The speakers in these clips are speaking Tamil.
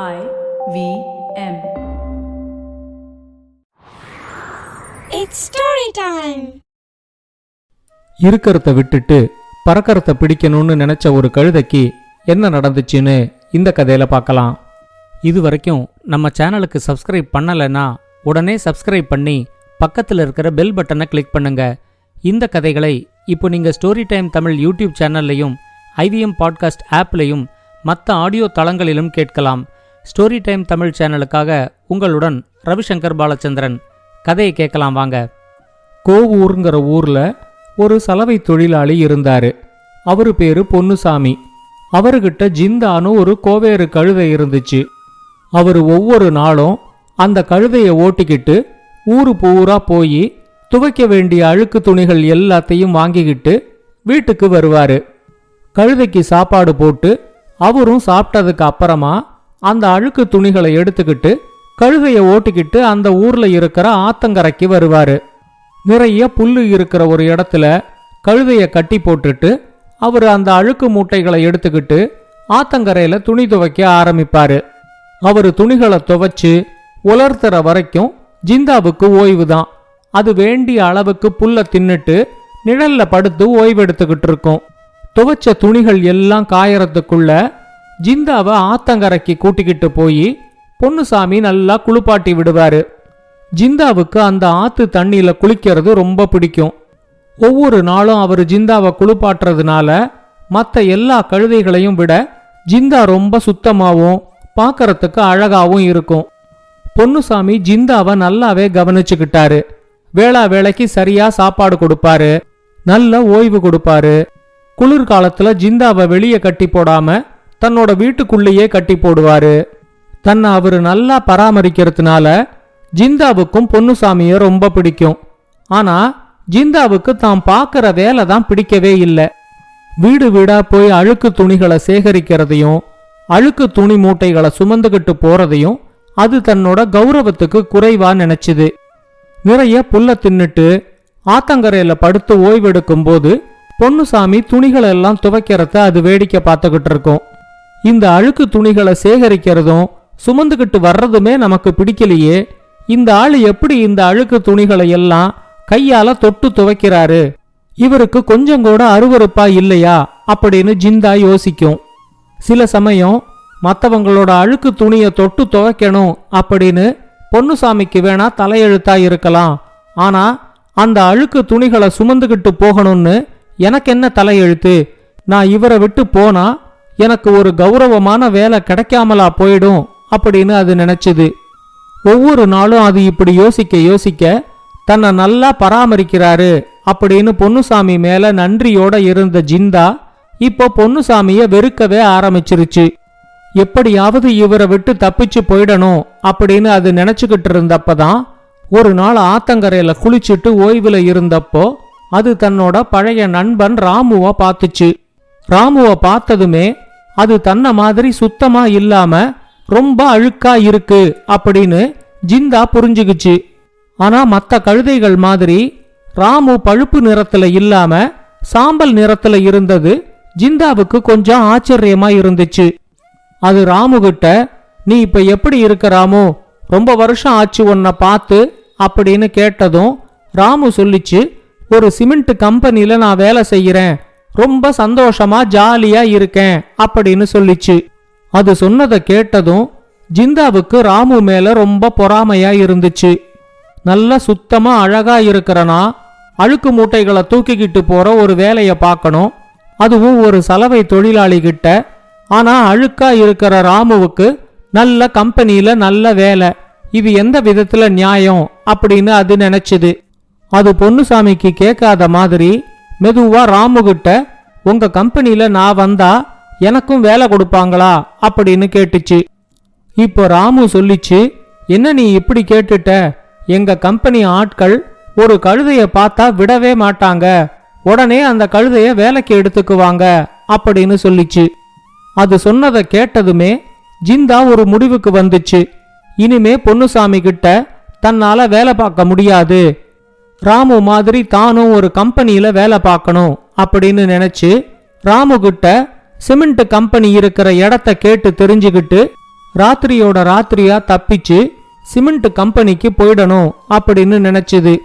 I V M. It's story time. இருக்கிறத விட்டுட்டு பறக்கறத பிடிக்கணும்னு நினைச்ச ஒரு கழுதைக்கு என்ன நடந்துச்சுன்னு இந்த கதையில பார்க்கலாம் இது வரைக்கும் நம்ம சேனலுக்கு சப்ஸ்கிரைப் பண்ணலைன்னா உடனே சப்ஸ்கிரைப் பண்ணி பக்கத்தில் இருக்கிற பெல் பட்டனை கிளிக் பண்ணுங்க இந்த கதைகளை இப்போ நீங்கள் ஸ்டோரி டைம் தமிழ் யூடியூப் சேனல்லையும் ஐவிஎம் பாட்காஸ்ட் ஆப்லையும் மற்ற ஆடியோ தளங்களிலும் கேட்கலாம் ஸ்டோரி டைம் தமிழ் சேனலுக்காக உங்களுடன் ரவிசங்கர் பாலச்சந்திரன். கதையை கேட்கலாம் வாங்க. கோவூருங்கிற ஊர்ல ஒரு சலவை தொழிலாளி இருந்தாரு. அவரு பேரு பொன்னுசாமி. அவர்கிட்ட ஜிந்தானு ஒரு கோவேறு கழுதை இருந்துச்சு. அவர் ஒவ்வொரு நாளும் அந்த கழுதையை ஓட்டிக்கிட்டு ஊரு பூரா போய் துவைக்க வேண்டிய அழுக்கு துணிகள் எல்லாத்தையும் வாங்கிக்கிட்டு வீட்டுக்கு வருவாரு. கழுதைக்கு சாப்பாடு போட்டு அவரும் சாப்பிட்டதுக்கு அப்புறமா அந்த அழுக்கு துணிகளை எடுத்துக்கிட்டு கழுகையை ஓட்டிக்கிட்டு அந்த ஊர்ல இருக்கிற ஆத்தங்கரைக்கு வருவாரு. நிறைய புல்லு இருக்கிற ஒரு இடத்துல கழுதைய கட்டி போட்டுட்டு அவர் அந்த அழுக்கு மூட்டைகளை எடுத்துக்கிட்டு ஆத்தங்கரையில துணி துவைக்க ஆரம்பிப்பாரு. அவர் துணிகளை துவைச்சு உலர்த்துற வரைக்கும் ஜிந்தாவுக்கு ஓய்வு தான் அது வேண்டிய அளவுக்கு புல்ல தின்னுட்டு நிழல்ல படுத்து ஓய்வெடுத்துக்கிட்டு இருக்கும். துவைச்ச துணிகள் எல்லாம் காயறதுக்குள்ள ஜிந்தாவை ஆத்தங்கரைக்கு கூட்டிக்கிட்டு போய் பொன்னுசாமி நல்லா குளிப்பாட்டி விடுவாரு. ஜிந்தாவுக்கு அந்த ஆத்து தண்ணியில குளிக்கிறது ரொம்ப பிடிக்கும். ஒவ்வொரு நாளும் அவர் ஜிந்தாவை குளிப்பாட்டுறதுனால மற்ற எல்லா கழுதைகளையும் விட ஜிந்தா ரொம்ப சுத்தமாகவும் பார்க்கறதுக்கு அழகாகவும் இருக்கும். பொன்னுசாமி ஜிந்தாவை நல்லாவே கவனிச்சுக்கிட்டாரு. வேளா வேலைக்கு சரியா சாப்பாடு கொடுப்பாரு நல்ல ஓய்வு கொடுப்பாரு. குளிர்காலத்துல ஜிந்தாவை வெளியே கட்டி போடாம தன்னோட வீட்டுக்குள்ளேயே கட்டி போடுவாரு. தன்னை அவர் நல்லா பராமரிக்கிறதுனால ஜிந்தாவுக்கும் பொன்னுசாமிய ரொம்ப பிடிக்கும். ஆனா ஜிந்தாவுக்கு தான் பார்க்கற வேலை தான் பிடிக்கவே இல்லை. வீடு வீடா போய் அழுக்கு துணிகளை சேகரிக்கிறதையும் அழுக்கு துணி மூட்டைகளை சுமந்துகிட்டு போறதையும் அது தன்னோட கௌரவத்துக்கு குறைவா நினைச்சுது. நிறைய புல்ல தின்னுட்டு ஆத்தங்கரையில படுத்து ஓய்வெடுக்கும் போது பொன்னுசாமி துணிகளெல்லாம் துவைக்கிறத அது வேடிக்கை பார்த்துக்கிட்டு இருக்கும். இந்த அழுக்கு துணிகளை சேகரிக்கிறதும் சுமந்துக்கிட்டு வர்றதுமே நமக்கு பிடிக்கலையே. இந்த ஆள் எப்படி இந்த அழுக்கு துணிகளை எல்லாம் கையால தொட்டு துவைக்கிறாரு? இவருக்கு கொஞ்சம் கூட அருவறுப்பா இல்லையா? அப்படின்னு ஜிந்தா யோசிக்கும். சில சமயம் மற்றவங்களோட அழுக்கு துணியை தொட்டு துவைக்கணும் அப்படின்னு பொன்னுசாமிக்கு வேணா தலையெழுத்தா இருக்கலாம். ஆனா அந்த அழுக்கு துணிகளை சுமந்துக்கிட்டு போகணும்னு எனக்கு என்ன தலையெழுத்து? நான் இவரை விட்டு போனா எனக்கு ஒரு கௌரவமான வேலை கிடைக்காமலா போயிடும் அப்படின்னு அது நினைச்சது. ஒவ்வொரு நாளும் அது இப்படி யோசிக்க யோசிக்க தன்னை நல்லா பராமரிக்கிறாரு அப்படின்னு பொன்னுசாமி மேல நன்றியோட இருந்த ஜிந்தா இப்போ பொன்னுசாமிய வெறுக்கவே ஆரம்பிச்சிருச்சு. எப்படியாவது இவரை விட்டு தப்பிச்சு போயிடணும் அப்படின்னு அது நினைச்சுக்கிட்டு இருந்தப்பதான் ஒரு நாள் ஆத்தங்கரையில குளிச்சுட்டு ஓய்வுல இருந்தப்போ அது தன்னோட பழைய நண்பன் ராமுவ பார்த்துச்சு. ராமுவ பார்த்ததுமே அது தன்ன மாதிரி சுத்தமா இல்லாம ரொம்ப அழுக்கா இருக்கு அப்படின்னு ஜிந்தா புரிஞ்சுக்குச்சு. ஆனா மத்த கழுதைகள் மாதிரி ராமு பழுப்பு நிறத்துல இல்லாம சாம்பல் நிறத்துல இருந்தது ஜிந்தாவுக்கு கொஞ்சம் ஆச்சரியமா இருந்துச்சு. அது ராமு கிட்ட நீ இப்ப எப்படி இருக்க ராமு? ரொம்ப வருஷம் ஆச்சு உன்னை பார்த்து அப்படின்னு கேட்டதும் ராமு சொல்லிச்சு ஒரு சிமெண்ட் கம்பெனில நான் வேலை செய்யறேன். ரொம்ப சந்தோஷமா ஜாலியா இருக்கேன் அப்படின்னு சொல்லிச்சு. அது சொன்னதை கேட்டதும் ஜிந்தாவுக்கு ராமு மேல ரொம்ப பொறாமையா இருந்துச்சு. நல்ல சுத்தமா அழகா இருக்கிறனா அழுக்கு மூட்டைகளை தூக்கிக்கிட்டு போற ஒரு வேலையை பார்க்கணும். அதுவும் ஒரு சலவை தொழிலாளி கிட்ட. ஆனா அழுக்கா இருக்கிற ராமுவுக்கு நல்ல கம்பெனியில நல்ல வேலை. இது எந்த விதத்துல நியாயம் அப்படின்னு அது நினைச்சது. அது பொன்னுசாமிக்கு கேட்காத மாதிரி மெதுவா ராமு கிட்ட உங்க கம்பெனியில நான் வந்தா எனக்கும் வேலை கொடுப்பாங்களா? அப்படின்னு கேட்டுச்சு. இப்போ ராமு சொல்லிச்சு என்ன நீ இப்படி கேட்டுட்ட? எங்க கம்பெனி ஆட்கள் ஒரு கழுதைய பார்த்தா விடவே மாட்டாங்க. உடனே அந்த கழுதைய வேலைக்கு எடுத்துக்குவாங்க அப்படின்னு சொல்லிச்சு. அது சொன்னதை கேட்டதுமே ஜிந்தா ஒரு முடிவுக்கு வந்துச்சு. இனிமே பொன்னுசாமி கிட்ட தன்னால வேலை பார்க்க முடியாது. ராமு மாதிரி தானும் ஒரு கம்பெனியில வேலை பார்க்கணும் அப்படின்னு நினைச்சு ராமு கிட்ட சிமெண்ட் கம்பெனி இருக்கிற இடத்த கேட்டு தெரிஞ்சுக்கிட்டு ராத்திரியோட ராத்திரியா தப்பிச்சு சிமெண்ட் கம்பெனிக்கு போயிடணும் அப்படின்னு நினைச்சுது.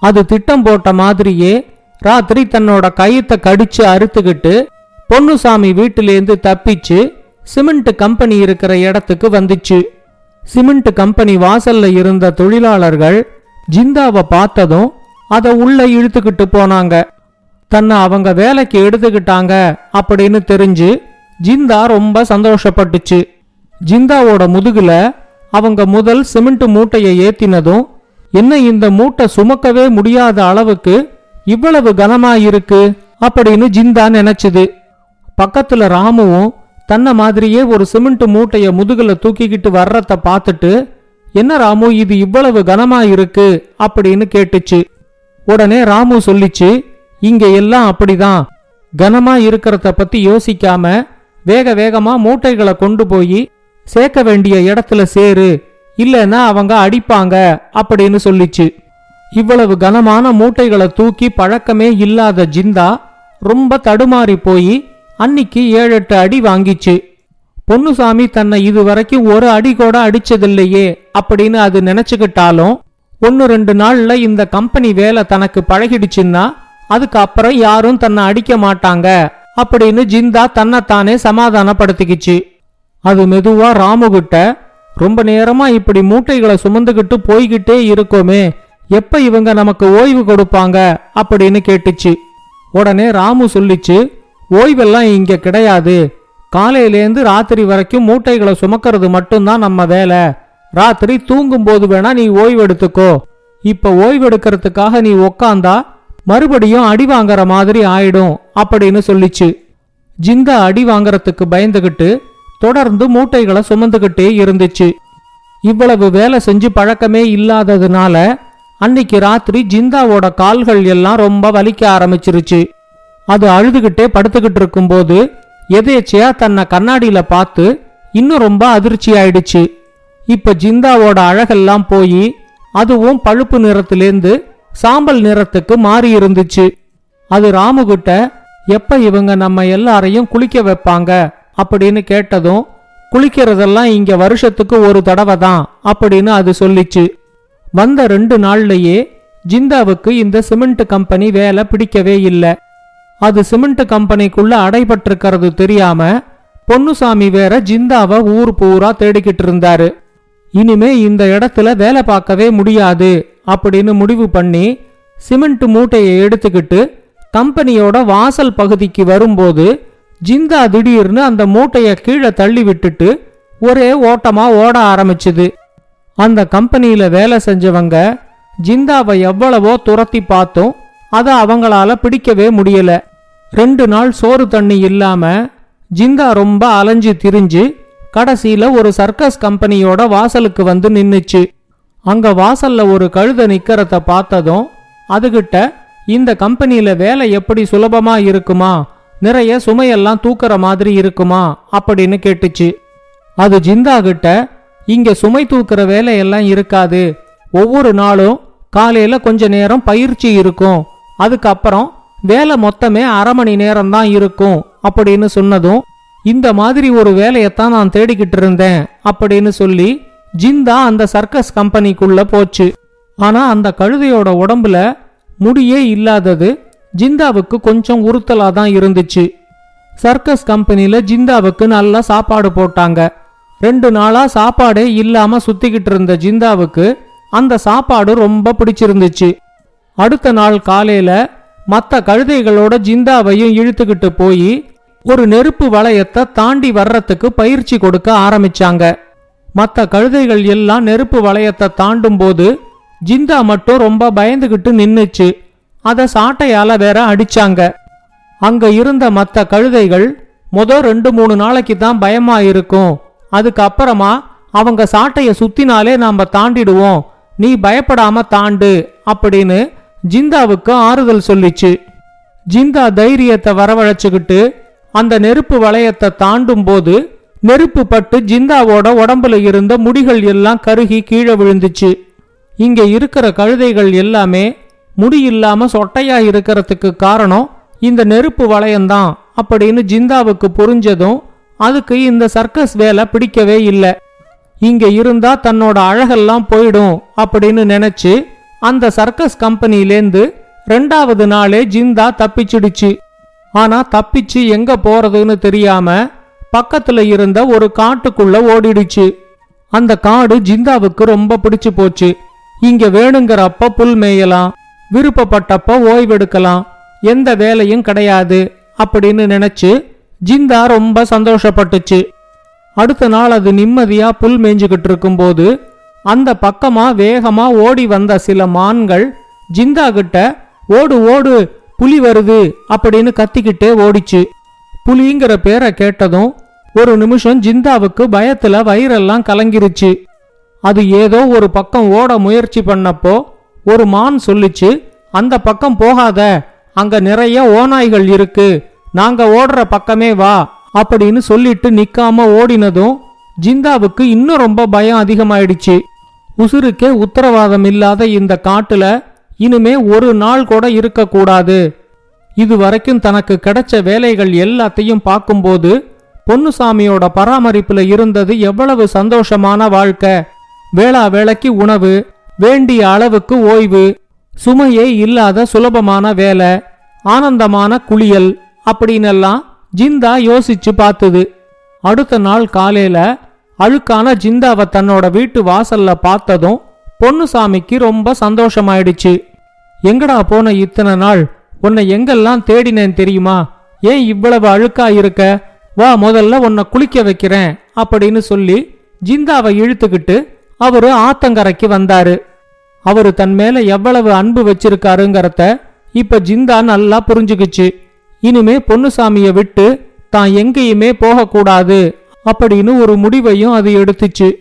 அது திட்டம் போட்ட மாதிரியே ராத்திரி தன்னோட கையத்தை கடிச்சு அறுத்துக்கிட்டு பொன்னுசாமி வீட்டிலேருந்து தப்பிச்சு சிமெண்ட் கம்பெனி இருக்கிற இடத்துக்கு வந்துச்சு. சிமெண்ட் கம்பெனி வாசல்ல இருந்த தொழிலாளர்கள் ஜிந்தாவை பார்த்ததும் அதை உள்ள இழுத்துக்கிட்டு போனாங்க. தன்னை அவங்க வேலைக்கு எடுத்துக்கிட்டாங்க அப்படின்னு தெரிஞ்சு ஜிந்தா ரொம்ப சந்தோஷப்பட்டுச்சு. ஜிந்தாவோட முதுகுல அவங்க முதல் சிமெண்ட் மூட்டையை ஏத்தினதும் என்ன இந்த மூட்டை சுமக்கவே முடியாத அளவுக்கு இவ்வளவு கனமா இருக்கு அப்படின்னு ஜிந்தா நினைச்சுது. பக்கத்துல ராமுவும் தன்னை மாதிரியே ஒரு சிமெண்ட் மூட்டைய முதுகுல தூக்கிக்கிட்டு வர்றத பார்த்துட்டு என்ன ராமு இது இவ்வளவு கனமா இருக்கு அப்படின்னு கேட்டுச்சு. உடனே ராமு சொல்லிச்சு இங்க எல்லாம் அப்படிதான். கனமா இருக்கிறத பத்தி யோசிக்காம வேக வேகமா மூட்டைகளை கொண்டு போய் சேர்க்க வேண்டிய இடத்துல சேரு. இல்லைன்னா அவங்க அடிப்பாங்க அப்படின்னு சொல்லிச்சு. இவ்வளவு கனமான மூட்டைகளை தூக்கி பழக்கமே இல்லாத ஜிந்தா ரொம்ப தடுமாறி போய் அன்னிக்கு ஏழு எட்டு அடி வாங்கிச்சு. பொன்னுசாமி தன்னை இதுவரைக்கும் ஒரு அடி கூட அடிச்சதில்லையே அப்படின்னு அது நினைச்சுக்கிட்டாலும் ஒன்னு ரெண்டு நாள்ல இந்த கம்பெனி வேலை தனக்கு பழகிடுச்சுன்னா அதுக்கப்புறம் யாரும் தன்னை அடிக்க மாட்டாங்க அப்படின்னு ஜிந்தா தன்னைத்தானே சமாதானப்படுத்திக்கிச்சு. அது மெதுவா ராமுகிட்ட ரொம்ப நேரமா இப்படி மூட்டைகளை சுமந்துகிட்டு போய்கிட்டே இருக்கோமே எப்ப இவங்க நமக்கு ஓய்வு கொடுப்பாங்க? அப்படின்னு கேட்டுச்சு. உடனே ராமு சொல்லிச்சு ஓய்வெல்லாம் இங்க கிடையாது காலையிலேருந்து ராத்திரி வரைக்கும் மூட்டைகளை சுமக்கிறது மட்டும்தான் நம்ம வேலை. ராத்திரி தூங்கும்போது வேணா நீ ஓய்வெடுத்துக்கோ. இப்போ இப்ப நீ உக்காந்தா மறுபடியும் அடி வாங்குற மாதிரி ஆயிடும் அப்படின்னு சொல்லிச்சு. ஜிந்தா அடி வாங்குறதுக்கு பயந்துகிட்டு தொடர்ந்து மூட்டைகளை சுமந்துகிட்டே இருந்துச்சு. இவ்வளவு வேலை செஞ்சு பழக்கமே இல்லாததுனால அன்னைக்கு ராத்திரி ஜிந்தாவோட கால்கள் எல்லாம் ரொம்ப வலிக்க ஆரம்பிச்சிருச்சு. அது அழுதுகிட்டே படுத்துக்கிட்டு இருக்கும்போது எதேச்சையா தன்னை கண்ணாடியில பார்த்து இன்னும் ரொம்ப அதிர்ச்சி ஆயிடுச்சு. இப்ப ஜிந்தாவோட அழகெல்லாம் போய் அதுவும் பழுப்பு நிறத்திலேந்து சாம்பல் நிறத்துக்கு மாறி இருந்துச்சு. அது ராமுகிட்ட எப்ப இவங்க நம்ம எல்லாரையும் குளிக்க வைப்பாங்க? அப்படின்னு கேட்டதும் குளிக்கிறதெல்லாம் இங்க வருஷத்துக்கு ஒரு தடவை தான் அப்படின்னு அது சொல்லிச்சு. வந்த ரெண்டு நாள்லயே ஜிந்தாவுக்கு இந்த சிமெண்ட் கம்பெனி வேலை பிடிக்கவே இல்லை. அது சிமெண்ட் கம்பெனிக்குள்ள அடைபட்டிருக்கிறது தெரியாம பொன்னுசாமி வேற ஜிந்தாவை ஊர் பூரா தேடிக்கிட்டு இருந்தாரு. இனிமே இந்த இடத்துல வேலை பார்க்கவே முடியாது அப்படின்னு முடிவு பண்ணி சிமெண்ட் மூட்டையை எடுத்துக்கிட்டு கம்பெனியோட வாசல் பகுதிக்கு வரும்போது ஜிந்தா திடீர்னு அந்த மூட்டையை கீழே தள்ளி விட்டுட்டு ஒரே ஓட்டமா ஓட ஆரம்பிச்சுது. அந்த கம்பெனியில வேலை செஞ்சவங்க ஜிந்தாவை எவ்வளவோ துரத்தி பார்த்தோம் அதை அவங்களால பிடிக்கவே முடியல. ரெண்டு நாள் சோறு தண்ணி இல்லாம ஜிந்தா ரொம்ப அலைஞ்சு திரிஞ்சு கடைசியில ஒரு சர்க்கஸ் கம்பெனியோட வாசலுக்கு வந்து நின்னுச்சு. அங்க வாசல்ல ஒரு கழுத நிக்கிறத பார்த்ததும் அதுகிட்ட இந்த கம்பெனியில வேலை எப்படி சுலபமா இருக்குமா? நிறைய சுமையெல்லாம் தூக்குற மாதிரி இருக்குமா? அப்படின்னு கேட்டுச்சு. அது ஜிந்தா கிட்ட இங்க சுமை தூக்குற வேலையெல்லாம் இருக்காது. ஒவ்வொரு நாளும் காலையில கொஞ்ச நேரம் பயிற்சி இருக்கும். அதுக்கப்புறம் வேலை மொத்தமே அரை மணி நேரம் தான் இருக்கும் அப்படின்னு சொன்னதும் இந்த மாதிரி ஒரு வேலையத்தான் நான் தேடிக்கிட்டு இருந்தேன் அப்படின்னு சொல்லி ஜிந்தா அந்த சர்க்கஸ் கம்பெனிக்குள்ள போச்சு. ஆனா அந்த கழுதையோட உடம்புல முடியே இல்லாதது ஜிந்தாவுக்கு கொஞ்சம் உறுத்தலா தான் இருந்துச்சு. சர்க்கஸ் கம்பெனியில ஜிந்தாவுக்கு நல்லா சாப்பாடு போட்டாங்க. ரெண்டு நாளா சாப்பாடே இல்லாம சுத்திக்கிட்டு இருந்த ஜிந்தாவுக்கு அந்த சாப்பாடு ரொம்ப பிடிச்சிருந்துச்சு. அடுத்த நாள் காலையில மற்ற கழுதைகளோட ஜிந்தாவையும் இழுத்துக்கிட்டு போய் ஒரு நெருப்பு வளையத்தை தாண்டி வர்றதுக்கு பயிற்சி கொடுக்க ஆரம்பிச்சாங்க. மற்ற கழுதைகள் எல்லாம் நெருப்பு வளையத்தை தாண்டும் போது ஜிந்தா மட்டும் ரொம்ப பயந்துகிட்டு நின்னுச்சு. அதை சாட்டையால வேற அடிச்சாங்க. அங்க இருந்த மற்ற கழுதைகள் முத ரெண்டு மூணு நாளைக்கு தான் பயமா இருக்கும். அதுக்கப்புறமா அவங்க சாட்டையை சுத்தினாலே நாம தாண்டிடுவோம். நீ பயப்படாம தாண்டு அப்படின்னு ஜிந்தாவுக்கு ஆறுதல் சொல்லிச்சு. ஜிந்தா தைரியத்தை வரவழைச்சுக்கிட்டு அந்த நெருப்பு வளையத்தை தாண்டும் போது நெருப்பு பட்டு ஜிந்தாவோட உடம்புல இருந்த முடிகள் எல்லாம் கருகி கீழே விழுந்துச்சு. இங்க இருக்கிற கழுதைகள் எல்லாமே முடி இல்லாம சொட்டையா இருக்கிறதுக்கு காரணம் இந்த நெருப்பு வளையம்தான் அப்படின்னு ஜிந்தாவுக்கு புரிஞ்சதும் அதுக்கு இந்த சர்க்கஸ் வேலை பிடிக்கவே இல்லை. இங்க இருந்தா தன்னோட அழகெல்லாம் போயிடும் அப்படின்னு நினைச்சு அந்த சர்க்கஸ் கம்பெனிலேருந்து ரெண்டாவது நாளே ஜிந்தா தப்பிச்சிடுச்சு. ஆனா தப்பிச்சு எங்க போறதுன்னு தெரியாம பக்கத்துல இருந்த ஒரு காட்டுக்குள்ள ஓடிடுச்சு. அந்த காடு ஜிந்தாவுக்கு ரொம்ப பிடிச்சு போச்சு. இங்க வேணுங்கிறப்ப புல் மேயலாம் விருப்பப்பட்டப்ப ஓய்வெடுக்கலாம் எந்த வேலையும் கிடையாது அப்படின்னு நினைச்சு ஜிந்தா ரொம்ப சந்தோஷப்பட்டுச்சு. அடுத்த நாள் அது நிம்மதியா புல் மேய்ஞ்சுகிட்டு இருக்கும்போது அந்த பக்கமா வேகமா ஓடி வந்த சில மான்கள் ஜிந்தா கிட்ட ஓடு ஓடு புலி வருது அப்படின்னு கத்திக்கிட்டே ஓடிச்சு. புலிங்கிற பேரை கேட்டதும் ஒரு நிமிஷம் ஜிந்தாவுக்கு பயத்துல வயிறெல்லாம் கலங்கிருச்சு. அது ஏதோ ஒரு பக்கம் ஓட முயற்சி பண்ணப்போ ஒரு மான் சொல்லுச்சு அந்த பக்கம் போகாத அங்க நிறைய ஓநாய்கள் இருக்கு நாங்க ஓடுற பக்கமே வா அப்படின்னு சொல்லிட்டு நிக்காம ஓடினதும் ஜிந்தாவுக்கு இன்னும் ரொம்ப பயம் அதிகமாயிடுச்சு. உசுருக்கே உத்தரவாதம் இல்லாத இந்த காட்டுல இனிமே ஒரு நாள் கூட இருக்கக்கூடாது. இது வரைக்கும் தனக்கு கிடைச்ச வேலைகள் எல்லாத்தையும் பார்க்கும்போது பொன்னுசாமியோட பராமரிப்புல இருந்தது எவ்வளவு சந்தோஷமான வாழ்க்கை. வேளா வேலைக்கு உணவு வேண்டிய அளவுக்கு ஓய்வு சுமையே இல்லாத சுலபமான வேலை ஆனந்தமான குளியல் அப்படின்னெல்லாம் ஜிந்தா யோசிச்சு பார்த்தது. அடுத்த நாள் காலையில அழுக்கான ஜிந்தாவை தன்னோட வீட்டு வாசல்ல பார்த்ததும் பொன்னுசாமிக்கு ரொம்ப சந்தோஷமாயிடுச்சு. எங்கடா போன இத்தனை நாள்? உன்னை எங்கெல்லாம் தேடினேன் தெரியுமா? ஏன் இவ்வளவு அழுக்கா இருக்க? வா முதல்ல உன்னை குளிக்க வைக்கிறேன் அப்படின்னு சொல்லி ஜிந்தாவை இழுத்துக்கிட்டு அவரு ஆத்தங்கரைக்கு வந்தாரு. அவரு தன் மேல எவ்வளவு அன்பு வச்சிருக்காருங்கிறத இப்ப ஜிந்தா நல்லா புரிஞ்சுக்குச்சு. இனிமே பொன்னுசாமிய விட்டு தான் எங்கேயுமே போகக்கூடாது. அப்படின்னு ஒரு முடிவையும் அது எடுத்துச்சு.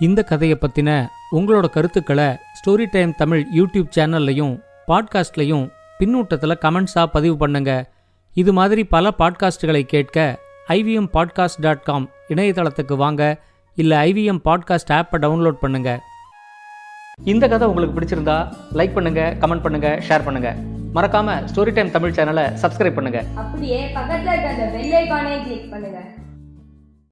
இந்த கதையை பத்தின உங்களோட கருத்துக்களை ஸ்டோரி டைம் தமிழ் யூடியூப் சேனல்லையும் பாட்காஸ்ட்லையும் பின்னூட்டத்தில் கமெண்ட்ஸாக பதிவு பண்ணுங்க. இது மாதிரி பல பாட்காஸ்டுகளை கேட்க ஐவிஎம் பாட்காஸ்ட் டாட் காம் இணையதளத்துக்கு வாங்க. இல்லை ஐவிஎம் பாட்காஸ்ட் ஆப்பை டவுன்லோட் பண்ணுங்க. இந்த கதை உங்களுக்கு பிடிச்சிருந்தா லைக் பண்ணுங்க கமெண்ட் பண்ணுங்க ஷேர் பண்ணுங்க. மறக்காம ஸ்டோரி டைம் தமிழ் சேனலை சப்ஸ்கிரைப் பண்ணுங்க. அப்படியே பக்கத்துல இருக்க அந்த பெல் ஐகானை கிளிக் பண்ணுங்க.